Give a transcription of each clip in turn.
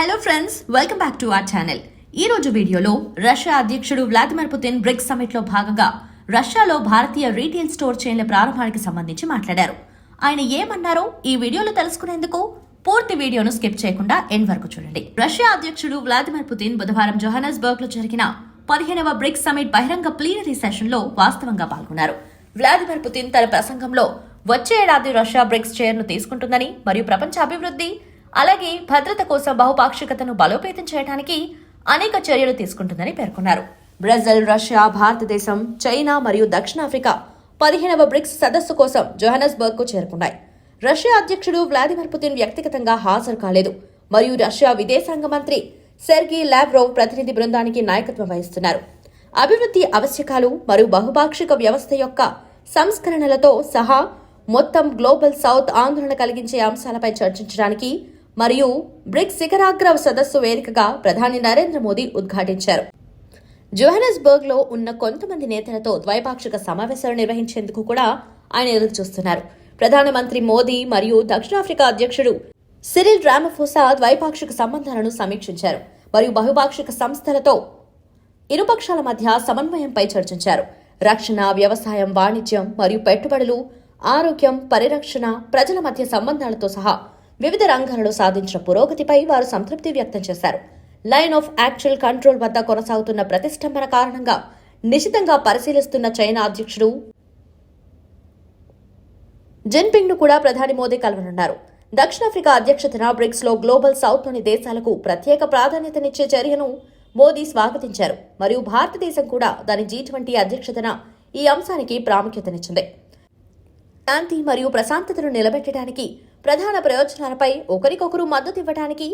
Hello friends welcome back to our channel ఈ రోజు వీడియోలో రష్యా అధ్యక్షుడు వ్లాదిమిర్ పుతిన్ బ్రిక్స్ సమిట్లో భాగంగా రష్యాలో భారతీయ రీటైల్ స్టోర్ చైన్ల ప్రారంభానికి సంబంధించి మాట్లాడారు. ఆయన ఏమన్నారో ఈ వీడియోలో తెలుసుకునేందుకు పూర్తి వీడియోను స్కిప్ చేయకుండా ఎండ్ వరకు చూడండి. రష్యా అధ్యక్షుడు వ్లాదిమిర్ పుతిన్ బుధవారం జోహానస్బర్గ్లో జరిగిన పదిహేనవ బ్రిక్స్ సమిట్ బహిరంగ ప్లీనరీ సెషన్లో వాస్తవంగా పాల్గొన్నారు. వ్లాదిమిర్ పుతిన్ తన ప్రసంగంలో వచ్చే ఏడాది రష్యా బ్రిక్స్ చైర్ను తీసుకుంటుందని మరియు ప్రపంచ అభివృద్ధి అలాగే భద్రత కోసం బహుపాక్షికతను బలోపేతం చేయడానికి అనేక చర్యలు తీసుకుంటుందని పేర్కొన్నారు. బ్రెజిల్ రష్యా భారతదేశం చైనా మరియు దక్షిణాఫ్రికా పదిహేనవ బ్రిక్స్ సదస్సు కోసం జోహానస్బర్గ్కు చేరుకున్నాయి. రష్యా అధ్యక్షుడు వ్లాదిమిర్ పుతిన్ వ్యక్తిగతంగా హాజరు కాలేదు. మరియు రష్యా విదేశాంగ మంత్రి సెర్గీ లావ్రోవ్ ప్రతినిధి బృందానికి నాయకత్వం వహిస్తున్నారు. అభివృద్ధి ఆవశ్యకాలు మరియు బహుపాక్షిక వ్యవస్థ యొక్క సంస్కరణలతో సహా మొత్తం గ్లోబల్ సౌత్ ఆందోళన కలిగించే అంశాలపై చర్చించడానికి మరియు బ్రిక్స్ శిఖరాగ్ర సదస్సు వేదికగా ప్రధాని నరేంద్ర మోదీ ఉద్ఘాటించారు. జోహానస్బర్గ్లో ఉన్న కొంతమంది నేతలతో ద్వైపాక్షిక సమావేశాలు నిర్వహించేందుకు కూడా ఆయన ఎదురు చూస్తున్నారు. ప్రధానమంత్రి మోదీ మరియు దక్షిణాఫ్రికా అధ్యక్షుడు సిరిల్ రామఫోసా ద్వైపాక్షిక సంబంధాలను సమీక్షించారు మరియు బహుపాక్షిక సంస్థలతో ఇరుపక్షాల మధ్య సమన్వయంపై చర్చించారు. రక్షణ వ్యవసాయం వాణిజ్యం మరియు పెట్టుబడులు ఆరోగ్యం పరిరక్షణ ప్రజల మధ్య సంబంధాలతో సహా వివిధ రంగాలలో సాధించిన పురోగతిపై వారు సంతృప్తి వ్యక్తం చేశారు. లైన్ ఆఫ్ యాక్చువల్ కంట్రోల్ వద్ద కొనసాగుతున్న ప్రతిష్టంభన కారణంగా నిశితంగా పరిశీలిస్తున్న చైనా అధ్యక్షుడు జిన్పింగ్ను కూడా ప్రధాని మోదీ కలవనున్నారు. దక్షిణాఫ్రికా అధ్యక్షతన బ్రిక్స్లో గ్లోబల్ సౌత్లోని దేశాలకు ప్రత్యేక ప్రాధాన్యతనిచ్చే చర్యను మోదీ స్వాగతించారు. మరియు భారతదేశం కూడా దాని జీ ట్వంటీ అధ్యక్షతన ఈ అంశానికి ప్రాముఖ్యతనిచ్చింది. శాంతి మరియు ప్రశాంతతను నిలబెట్టడానికి ప్రధాన ప్రయోజనాలపై ఒకరికొకరు మద్దతు ఇవ్వడానికి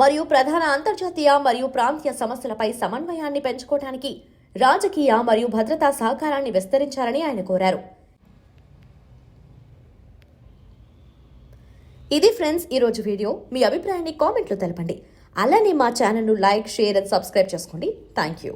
మరియు ప్రధాన అంతర్జాతీయ మరియు ప్రాంతీయ సమస్యలపై సమన్వయాన్ని పెంచుకోవడానికి రాజకీయ మరియు భద్రతా సహకారాన్ని విస్తరించాలని ఆయన కోరారు. ఇది ఫ్రెండ్స్ ఈరోజు వీడియో. మీ అభిప్రాయాన్ని కామెంట్లో తెలపండి. అలానే మా ఛానల్ను లైక్ షేర్ అండ్ సబ్స్క్రైబ్ చేసుకోండి. Thank you